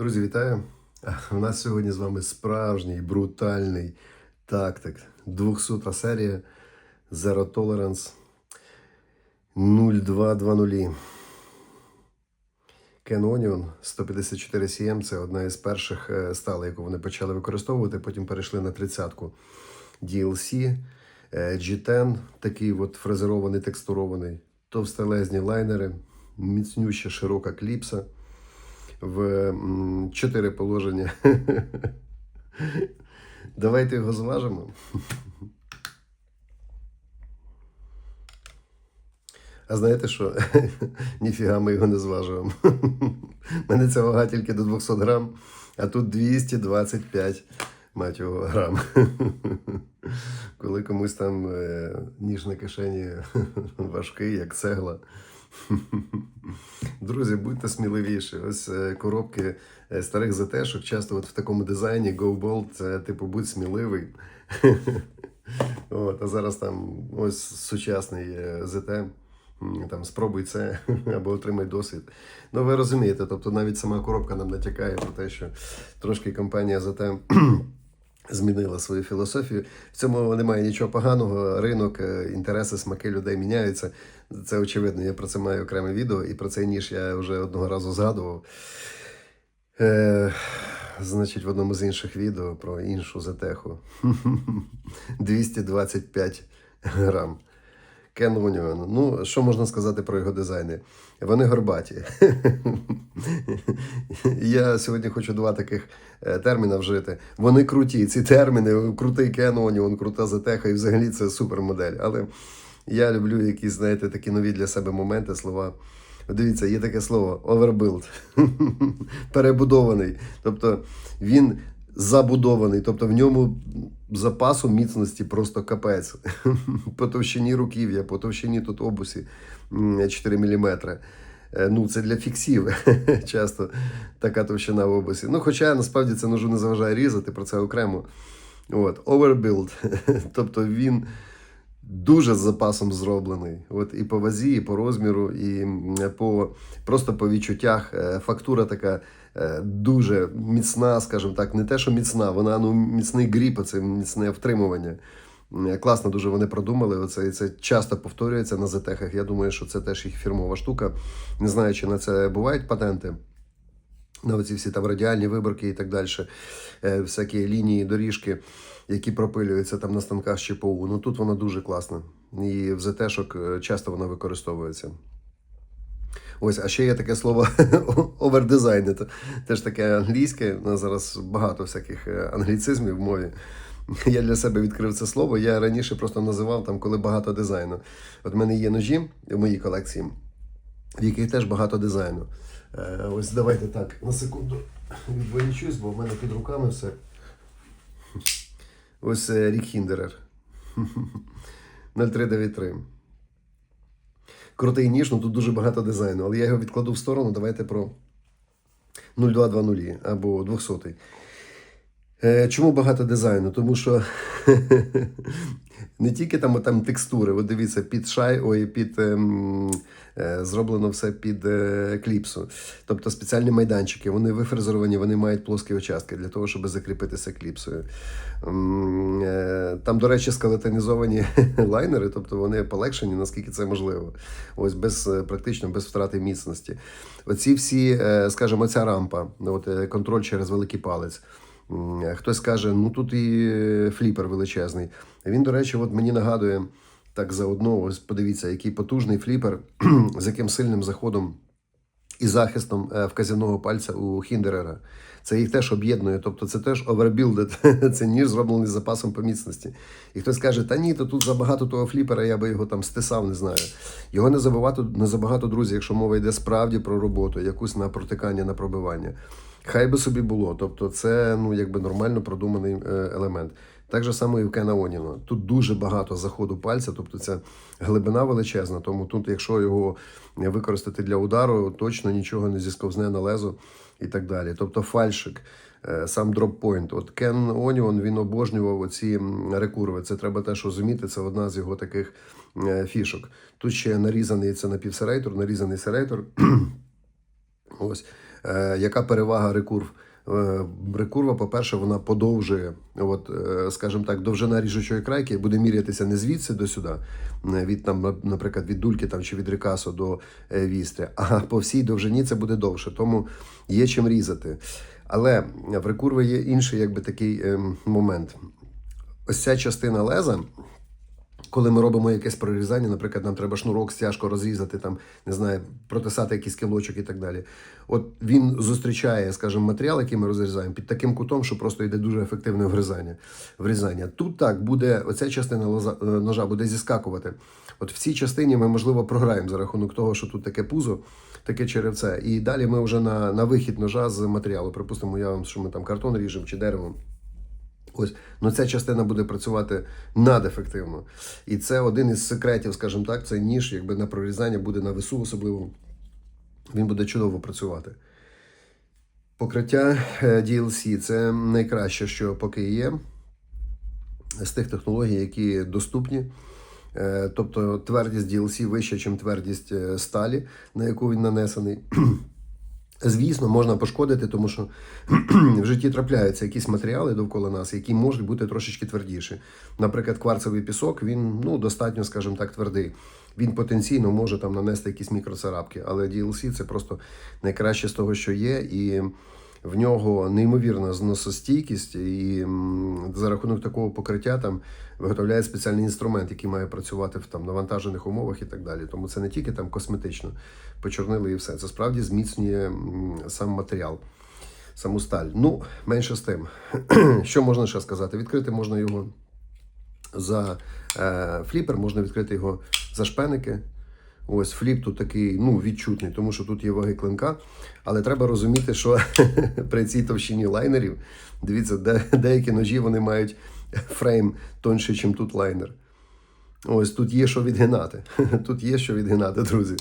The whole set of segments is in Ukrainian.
Друзі, вітаю! У нас сьогодні з вами справжній брутальний тактик. 200 серія Zero Tolerance 0220. Ken Onion 154 CM це одна із перших е, сталей, яку вони почали використовувати. Потім перейшли на 30-ку DLC, е, G10, такий от фрезерований, текстурований, товстелезні лайнери, міцнюща широка кліпса в чотири положення. Давайте його зважимо. А знаєте що? Ніфіга ми його не зважуємо. Мене ця вага тільки до 200 грам, а тут 225 мать його грам. Коли комусь там е, ніж на кишені важкий, як цегла. Друзі, будьте сміливіші. Ось е, коробки е, старих ЗТ-шок часто от в такому дизайні Go це типу будь сміливий. От, а зараз там ось сучасний е, ЗТ. Там спробуй це або отримай досвід. Ну ви розумієте, тобто навіть сама коробка нам натякає про те, що трошки компанія ЗТ змінила свою філософію. В цьому немає нічого поганого. Ринок, е, інтереси, смаки людей міняються. Це очевидно. Я про це маю окреме відео, і про цей ніж я вже одного разу згадував. Е, значить, в одному з інших відео про іншу затеху. 225 грам. Кен Уніон. Ну, що можна сказати про його дизайни? Вони горбаті. Я сьогодні хочу два таких е, терміна вжити. Вони круті. Ці терміни, крутий Кен Уніон, крута затеха, і взагалі це супермодель. Але я люблю якісь, знаєте, такі нові для себе моменти, слова. Дивіться, є таке слово overbuild. Перебудований. Тобто він забудований, тобто в ньому запасу міцності просто капець. по товщині руків'я, по товщині тут обусі 4 мм. Ну, це для фіксів часто така товщина в обусі. Ну, хоча насправді це ножу не заважає різати, про це окремо. От, overbuild. тобто він дуже з запасом зроблений. От і по вазі, і по розміру, і по просто по відчуттях. Е, Фактура така е, дуже міцна, скажімо так, не те, що міцна, вона ну міцний гріп, це міцне втримування. Класно дуже вони продумали. Оце і це часто повторюється на зетехах. Я думаю, що це теж їх фірмова штука. Не знаю, чи на це бувають патенти. На оці всі там радіальні виборки і так далі, е, всякі лінії, доріжки, які пропилюються там на станках з ЧПУ. Ну тут вона дуже класна. І в ЗТшок е, часто вона використовується. Ось, а ще є таке слово овердизайн. Теж таке англійське. У нас зараз багато всяких е, англіцизмів в мові. Я для себе відкрив це слово. Я раніше просто називав там, коли багато дизайну. От в мене є ножі в моїй колекції, в яких теж багато дизайну. Е, Ось давайте так, на секунду відволічусь, бо в мене під руками все. Ось е, Рік Хіндерер. 0393. Крутий ніж, ну тут дуже багато дизайну, але я його відкладу в сторону. Давайте про 0220 або 200. Е, Чому багато дизайну? Тому що не тільки там, там текстури, от дивіться, під шай, ой, під ем, е, зроблено все під е, кліпсу. Тобто спеціальні майданчики, вони вифрезеровані, вони мають плоскі участки для того, щоб закріпитися кліпсою. Е, Там, до речі, скелетонізовані лайнери, тобто вони полегшені, наскільки це можливо. Ось без е, практично без втрати міцності. Оці всі, скажімо, ця рампа, от контроль через великий палець. Хтось каже, ну тут і е, фліпер величезний. Він, до речі, от мені нагадує так заодно, ось подивіться, який потужний фліпер, з яким сильним заходом і захистом е, вказівного пальця у Хіндерера. Це їх теж об'єднує, тобто це теж овербілдед, це ніж зроблений з запасом по міцності. І хтось каже, та ні, то тут забагато того фліпера, я би його там стисав, не знаю. Його не забагато, не забагато, друзі, якщо мова йде справді про роботу, якусь на протикання, на пробивання. Хай би собі було. Тобто, це ну, якби нормально продуманий е, елемент. Так же само і в Кена Оніна. Тут дуже багато заходу пальця, тобто це глибина величезна. Тому тут, якщо його використати для удару, точно нічого не зісковзне на лезо і так далі. Тобто фальшик, е, сам дроппойнт. От Кен Оніон він обожнював оці рекурви. Це треба теж розуміти. Це одна з його таких е, фішок. Тут ще нарізаний це напівсерейтор, нарізаний серейтор. Ось. Е, яка перевага рекурв? Е, Рекурва, по-перше, вона подовжує, от, е, скажімо так, довжина ріжучої крайки буде мірятися не звідси до сюди, е, від там, наприклад, від дульки там, чи від рекасу до вістря, а по всій довжині це буде довше, тому є чим різати. Але в рекурви є інший якби, такий ем, момент. Ось ця частина леза, коли ми робимо якесь прорізання, наприклад, нам треба шнурок стяжко розрізати, там, не знаю, протисати якийсь кілочок і так далі. От він зустрічає, скажімо, матеріал, який ми розрізаємо, під таким кутом, що просто йде дуже ефективне врізання. врізання. Тут так буде, оця частина е, ножа буде зіскакувати. От в цій частині ми, можливо, програємо за рахунок того, що тут таке пузо, таке черевце. І далі ми вже на, на вихід ножа з матеріалу. Припустимо, я вам, що ми там картон ріжемо чи дерево. Ось, ну ця частина буде працювати надефективно. І це один із секретів, скажімо так, цей ніж, якби на прорізання буде на весу особливо. Він буде чудово працювати. Покриття е, DLC це найкраще, що поки є з тих технологій, які доступні. Е, Тобто твердість DLC вища, ніж твердість е, сталі, на яку він нанесений. Звісно, можна пошкодити, тому що в житті трапляються якісь матеріали довкола нас, які можуть бути трошечки твердіші. Наприклад, кварцевий пісок, він ну, достатньо, скажімо так, твердий. Він потенційно може там нанести якісь мікроцарапки, але DLC це просто найкраще з того, що є, і в нього неймовірна зносостійкість, і за рахунок такого покриття там виготовляє спеціальний інструмент, який має працювати в там навантажених умовах і так далі. Тому це не тільки там косметично почорнили і все. Це справді зміцнює сам матеріал, саму сталь. Ну, менше з тим. Що можна ще сказати? Відкрити можна його за е, фліпер, можна відкрити його за шпеники. Ось фліп тут такий ну, відчутний, тому що тут є ваги клинка. Але треба розуміти, що при цій товщині лайнерів, дивіться, де, деякі ножі вони мають фрейм тонший, ніж тут лайнер. Ось тут є що відгинати. Тут є що відгинати, друзі.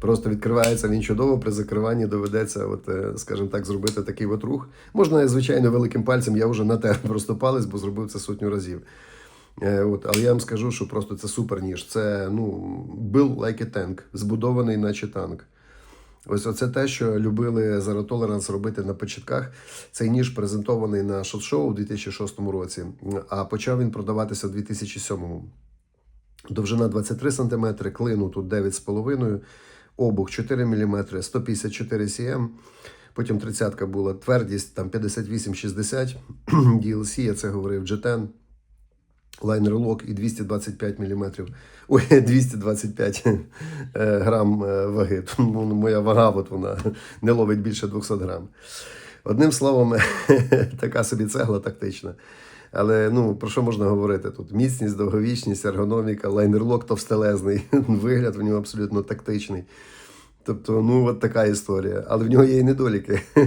Просто відкривається він чудово, при закриванні доведеться, от, е, скажімо так, зробити такий от рух. Можна, звичайно, великим пальцем, я вже натер просто палець, бо зробив це сотню разів. Е, От, але я вам скажу, що просто це супер ніж. Це ну, built like a tank, збудований наче танк. Ось оце те, що любили Zero Tolerance робити на початках. Цей ніж презентований на Show у 2006 році, а почав він продаватися у 2007. Довжина 23 см, клину тут 9,5, обух 4 мм, 154 cm. Потім 30 була твердість там 58-60 DLC, я це говорив, G10. Лайнер лок і 225 мм. Ой, 225 е, грам е, ваги. Тому моя вага от вона не ловить більше 200 грам. Одним словом, така собі цегла тактична. Але ну про що можна говорити тут? Міцність, довговічність, ергономіка, лайнерлок товстелезний, вигляд в нього абсолютно тактичний. Тобто, ну от така історія. Але в нього є і недоліки.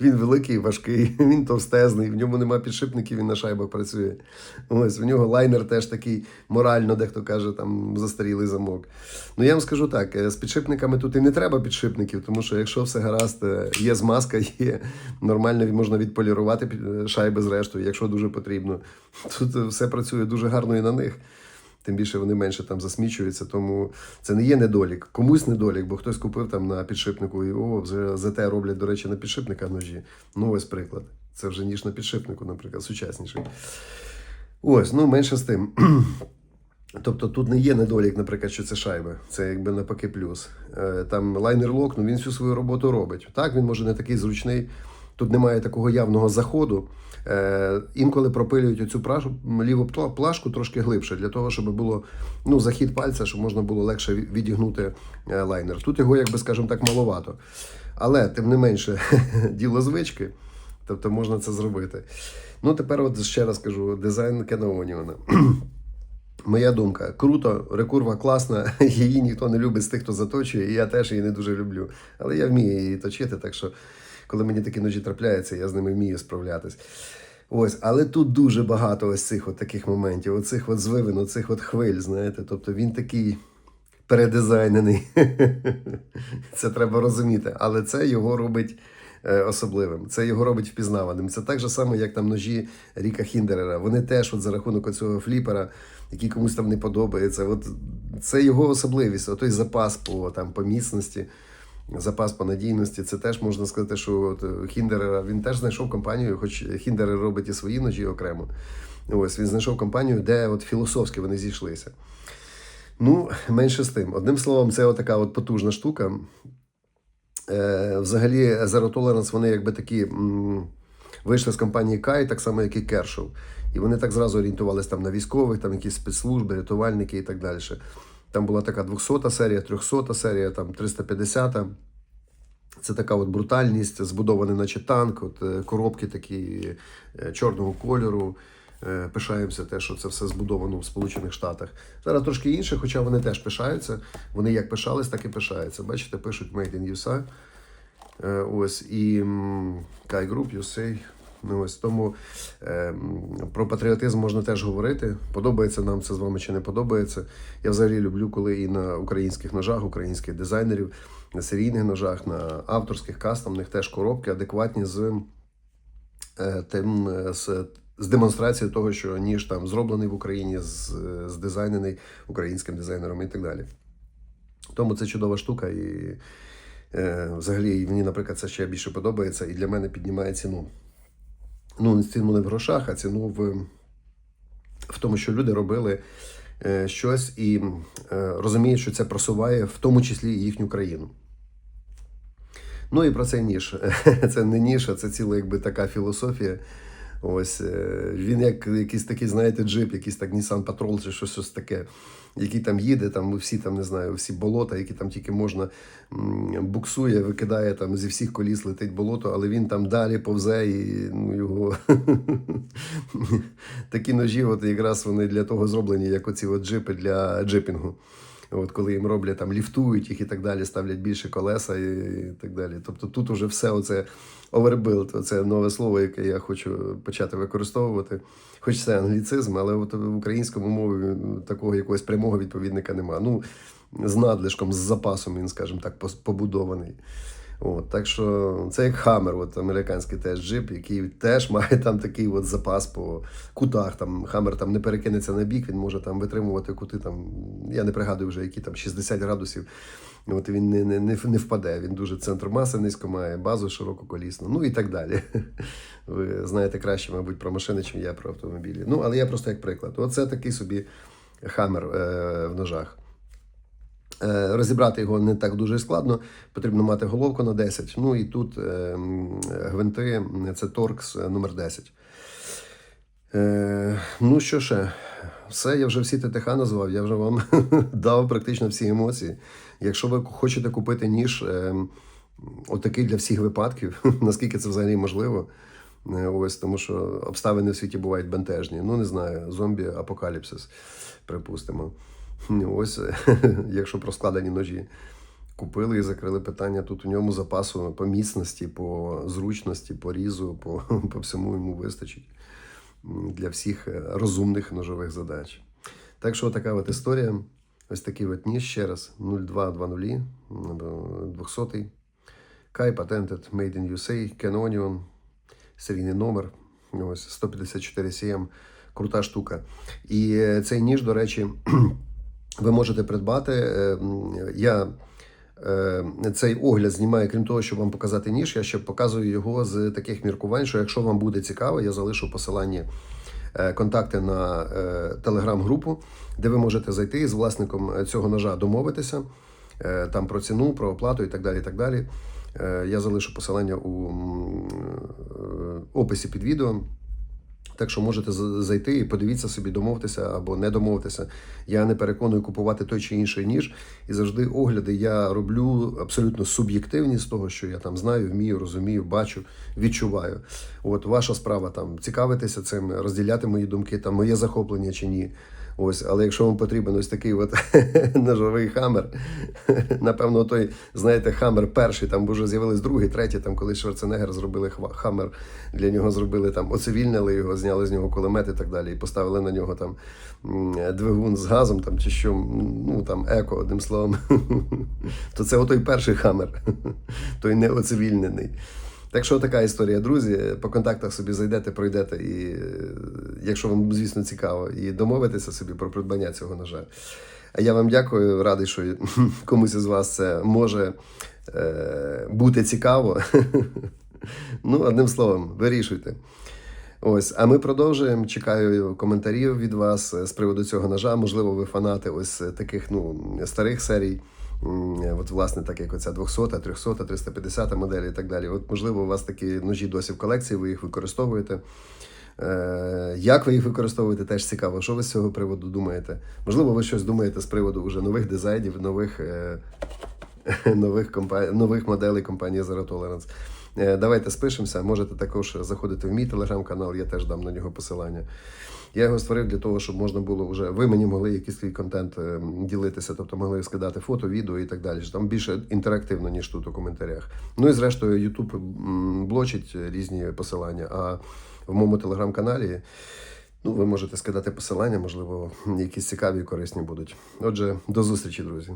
Він великий, важкий, він товстезний, в ньому нема підшипників, він на шайбах працює. Ось в нього лайнер теж такий морально, дехто каже, там застарілий замок. Ну я вам скажу так: е, з підшипниками тут і не треба підшипників, тому що якщо все гаразд, е, є змазка, є нормально можна відполірувати е, шайби зрештою, якщо дуже потрібно. Тут все працює дуже гарно і на них. Тим більше вони менше там засмічуються, тому це не є недолік. Комусь недолік, бо хтось купив там на підшипнику і о, вже ЗТ роблять, до речі, на підшипниках ножі. Ну, ось приклад. Це вже ніж на підшипнику, наприклад, сучасніший. Ось, ну менше з тим. Тобто тут не є недолік, наприклад, що це шайби. Це якби навпаки плюс. Е, Там лайнер лок, ну він всю свою роботу робить. Так, він може не такий зручний. Тут немає такого явного заходу. Е, інколи пропилюють оцю прашу, ліву плашку трошки глибше, для того, щоб було ну, захід пальця, щоб можна було легше відігнути е, лайнер. Тут його, якби, скажімо так, маловато. Але, тим не менше, діло звички, тобто можна це зробити. Ну, тепер, от ще раз кажу, дизайн Кенаоніона. Моя думка, круто, рекурва класна, її ніхто не любить з тих, хто заточує, і я теж її не дуже люблю. Але я вмію її точити, так що, коли мені такі ножі трапляються, я з ними вмію справлятись. Ось, але тут дуже багато ось цих от таких моментів, оцих от звивин, оцих от хвиль, знаєте. Тобто він такий передизайнений. Це треба розуміти. Але це його робить е, особливим. Це його робить впізнаваним. Це так же само, як там ножі Ріка Хіндерера. Вони теж от за рахунок цього фліпера, який комусь там не подобається. От це його особливість, отой запас по, там, по міцності. Запас по надійності. Це теж можна сказати, що от е, Хіндер він теж знайшов компанію, хоч Хіндер робить і свої ножі окремо. Ось він знайшов компанію, де от філософськи вони зійшлися. Ну, менше з тим. Одним словом, це отака от потужна штука. Е, взагалі, Zero Tolerance, вони якби такі м, вийшли з компанії Кай, так само, як і Кершов. І вони так зразу орієнтувалися там на військових, там якісь спецслужби, рятувальники і так далі. Там була така 200 серія, 300 серія, там 350. Це така от брутальність, збудований наче танк, от е, коробки такі е, чорного кольору. Е, Пишаємося те, що це все збудовано в Сполучених Штатах. Зараз трошки інше, хоча вони теж пишаються. Вони як пишались, так і пишаються. Бачите, пишуть Made in USA. Ось і Kai Group, USA. Ну, ось тому е, про патріотизм можна теж говорити. Подобається нам це з вами чи не подобається. Я взагалі люблю, коли і на українських ножах, українських дизайнерів, на серійних ножах, на авторських кастомних теж коробки адекватні з е, тим е, з, з демонстрацією того, що ніж там зроблений в Україні, з, здизайнений українським дизайнером і так далі. Тому це чудова штука, і е, взагалі мені, наприклад, це ще більше подобається, і для мене піднімає ціну. Ну, не ціну не в грошах, а ціну в, в тому, що люди робили е, щось і е, розуміють, що це просуває в тому числі і їхню країну. Ну і про цей ніж. Це не ніж, а це ціла якби така філософія. Ось е, він як якийсь такий, знаєте, джип, якийсь так Nissan Patrol чи щось, щось таке, який там їде, там всі там не знаю, всі болота, які там тільки можна буксує, викидає там зі всіх коліс летить болото, але він там далі повзе і ну, його такі ножі, от якраз вони для того зроблені, як оці от джипи для джипінгу. От коли їм роблять там ліфтують їх і так далі, ставлять більше колеса і, так далі. Тобто тут уже все оце overbuild, це нове слово, яке я хочу почати використовувати. Хоч це англіцизм, але от в українському мові такого якогось прямого відповідника нема. Ну, з надлишком, з запасом, він, скажімо так, побудований. От, так що це як Хаммер, от американський теж джип, який теж має там такий от запас по кутах. Там Хаммер там не перекинеться на бік, він може там витримувати кути. Там, я не пригадую вже, які там 60 градусів. От він не, не, не, не впаде. Він дуже центр маси низько має, базу ширококолісну, ну і так далі. Ви знаєте краще, мабуть, про машини, ніж я про автомобілі. Ну, але я просто як приклад. Оце такий собі Хаммер е, в ножах. Е, Розібрати його не так дуже складно. Потрібно мати головку на 10. Ну і тут е, гвинти це торкс е, номер 10. Е, ну що ще? Все, я вже всі ТТХ назвав, я вже вам дав практично всі емоції. Якщо ви хочете купити ніж, отакий для всіх випадків, наскільки це взагалі можливо. Ось тому, що обставини в світі бувають бентежні. Ну, не знаю, зомбі апокаліпсис, припустимо. Ось, якщо про складені ножі. Купили і закрили питання. Тут у ньому запасу по міцності, по зручності, по різу, по, по всьому йому вистачить для всіх е, розумних ножових задач. Так що така от історія. Ось такий от ніж ще раз 0220 200 Kai Patented Made in USA, Canonion, серійний номер. Ось 154 CM. Крута штука. І е, цей ніж, до речі, ви можете придбати. Е, Я е, цей огляд знімаю, крім того, щоб вам показати ніж, я ще показую його з таких міркувань, що якщо вам буде цікаво, я залишу посилання. е, Контакти на е, телеграм-групу, де ви можете зайти і з власником цього ножа домовитися там про ціну, про оплату і так далі. І так далі. Я залишу посилання у описі під відео. Так що можете зайти і подивіться собі, домовитися або не домовитися. Я не переконую купувати той чи інший ніж. І завжди огляди я роблю абсолютно суб'єктивні з того, що я там знаю, вмію, розумію, бачу, відчуваю. От ваша справа там цікавитися цим, розділяти мої думки, там моє захоплення чи ні. Ось, але якщо вам потрібен ось такий от ножовий хамер, напевно, той, знаєте, хамер перший, там вже з'явились другий, третій, там коли Шварценеггер зробили хамер, для нього зробили там, оцивільнили його, зняли з нього кулемет і так далі, і поставили на нього там двигун з газом там, чи що, ну там еко, одним словом. То це отой перший хамер, той не оцивільнений. Так що така історія, друзі. По контактах собі зайдете, пройдете, і якщо вам, звісно, цікаво, і домовитеся собі про придбання цього ножа. А я вам дякую, радий, що комусь із вас це може е, бути цікаво. ну, одним словом, вирішуйте. Ось, а ми продовжуємо. Чекаю коментарів від вас е, з приводу цього ножа. Можливо, ви фанати ось е, таких ну, старих серій. От, власне, так як оця 200, 300, 350 моделі і так далі. От, можливо, у вас такі ножі досі в колекції, ви їх використовуєте. Е, Як ви їх використовуєте, теж цікаво. Що ви з цього приводу думаєте? Можливо, ви щось думаєте з приводу вже нових дизайнів, нових, е, нових, компа... нових моделей компанії Zero Tolerance. Е, Давайте спишемося. Можете також заходити в мій телеграм-канал, я теж дам на нього посилання. Я його створив для того, щоб можна було вже ви мені могли якийсь свій контент е, ділитися, тобто могли скидати фото, відео і так далі. Там більше інтерактивно, ніж тут у коментарях. Ну і зрештою, YouTube блочить різні посилання. А в моєму телеграм-каналі ну, ви можете скидати посилання, можливо, якісь цікаві і корисні будуть. Отже, до зустрічі, друзі.